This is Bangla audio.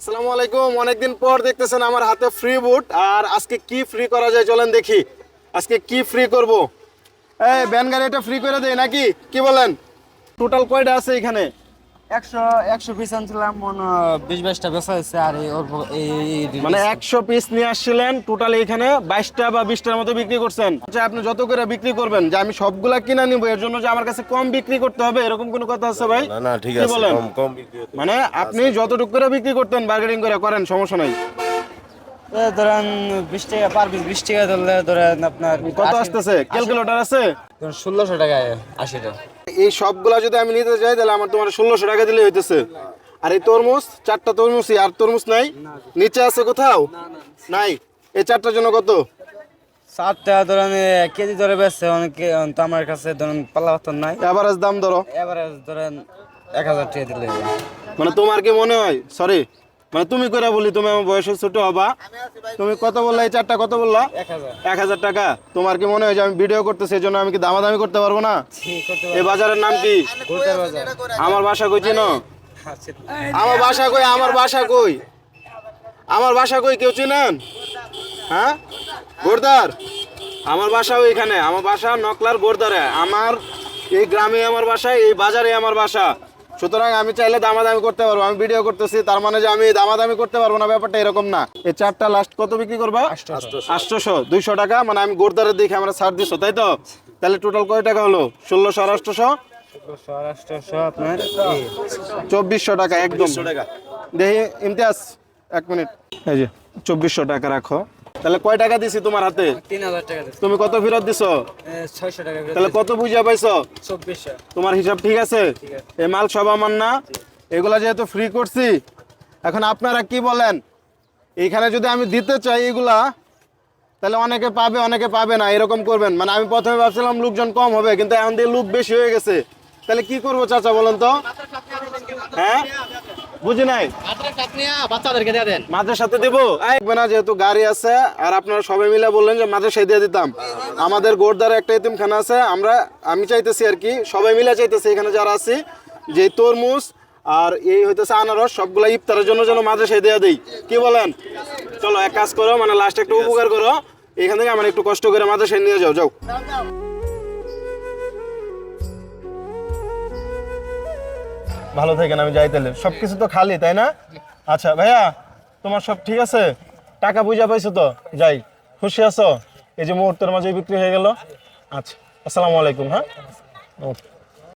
আসসালামু আলাইকুম। অনেকদিন পর দেখতেছেন আমার হাতে ফ্রি বুট আর আজকে কি ফ্রি করা যায় চলেন দেখি। আজকে কি ফ্রি করব? এই, ব্যান গাড়ি এটা ফ্রি করে দেয় নাকি? কি বলেন? টোটাল কয়টা আছে এখানে? একশো একশো পিস আনছিলাম মনে বিশ বাইশটা বেচা হয়েছে আর এই অল্প এই মানে একশো পিস নিয়ে আসছিলেন টোটাল এখানে বাইশটা বা বিশটার মতো বিক্রি করছেন। আচ্ছা আপনি যত করে বিক্রি করবেন যে আমি সবগুলা কিনা নিব এর জন্য যে আমার কাছে কম বিক্রি করতে হবে এরকম কোনো কথা আছে ভাই? না না ঠিক আছে বলেন? কম কম বিক্রি মানে আপনি যতটুকু করে বিক্রি করতেন বার্গেনিং করে করেন সমস্যা নাই। ধরেন বিশ টাকা পার পিস বিশ টাকা ধরলে ধরেন আপনার কত আসতেছে? ক্যালকুলেটর আছে? ষোলোশো টাকায় আশিটা। এই সবগুলা যদি আমি নিতে চাই তাহলে আমার তোমার ষোলোশো টাকা দিলে হইতেছে। আর এই তরমুজ চারটা তরমুজই আর তরমুজ নাই? নিচে আছে কোথাও? নাই? এই চারটার জন্য কত? সাতটা ধরেন কেজি ধরে বেচছে অনেকে তো আমার কাছে ধরেন পাল্লা পাথর নাই। এভারেজ দাম ধরো। এবারে ধরেন এক হাজার টাকা দিলে মানে তোমার কি মনে হয়? সরি মানে তুমি করে বলি তুমি আমার বয়সে ছোট হবা। তুমি কত বললা? এই চারটা কত বললা? এক হাজার। টাকা। তোমার কি মনে হয় যে আমি ভিডিও করতে সেই জন্য আমি কি দামাদামি করতে পারব না? এই বাজারের নাম কি? আমার বাসা কই চিনো? আচ্ছা, আমার বাসা কই আমার বাসা কই? আমার বাসা কই কেউ চিনেন? হ্যাঁ? বোরদার? আমার বাসা ওইখানে। আমার বাসা নকলার বোরদারে। আমার এই গ্রামে আমার বাসা এই বাজারে আমার বাসা। সুতরাং আমি চাইলে দামাদামি করতে পারব। আমি ভিডিও করতেছি তার মানে যে আমি দামাদামি করতে পারব না ব্যাপারটা এরকম না। এই চারটা লাস্ট কত বিক্রি করবা? আটশোশো দুইশো টাকা। মানে আমি গোরদারের দিকে আমরা ছাড় দিছো তাই তো? তাহলে টোটাল কয় টাকা হলো? ষোলোশো আর আটশোশো আপনার চব্বিশশো টাকা একদম। দেখি ইমতিয়াজ এক মিনিট। এই যে চব্বিশশো টাকা রাখো। তাহলে কয় টাকা দিছি তোমার হাতে? তিন হাজার টাকা দিচ্ছে তুমি কত ফেরত দিছো? ছয়শো টাকা তাহলে কত বুঝা পাইছো? চব্বিশশো। তোমার হিসাব ঠিক আছে? এই মাল সব আমার না। এগুলা যেহেতু ফ্রি করছি এখন আপনারা কি বলেন? এইখানে যদি আমি দিতে চাই এগুলা তাহলে অনেকে পাবে অনেকে পাবে না এরকম করবেন। মানে আমি প্রথমে ভাবছিলাম লোকজন কম হবে কিন্তু এখন দিয়ে লোক বেশি হয়ে গেছে। তাহলে কি করব চাচা বলেন তো? হ্যাঁ? বুঝি নাই? বাচ্চাদেরকে দিয়ে দেন। মাঝের সাথে দেবো? না যেহেতু গাড়ি আছে আর আপনারা সবাই মিলে বললেন যে মাঝে দিয়ে দিতাম। আমাদের গোরদার একটা এতিমখানা আছে আমরা আমি চাইতেছি আর কি সবাই মিলে চাইতেছি এখানে যারা আছি যে তরমুজ আর এই হইতেছে আনারস সবগুলা ইফতারের জন্য যেন মাঝে সাথে দিয়ে দিই। কি বলেন? চলো এক কাজ করো মানে লাস্ট একটু উপকার করো। এখান থেকে আমার একটু কষ্ট করে মাঝে নিয়ে যাও যাও। ভালো থাকেন, আমি যাই তাহলে। সব কিছু তো খালি, তাই না? আচ্ছা ভাইয়া, তোমার সব ঠিক আছে? টাকা বুঝা পাইছো তো? যাই, খুশি আছো? এই যে মুহূর্তের মাঝে বিক্রি হয়ে গেল। আচ্ছা আসসালামু আলাইকুম হ্যাঁ? ওকে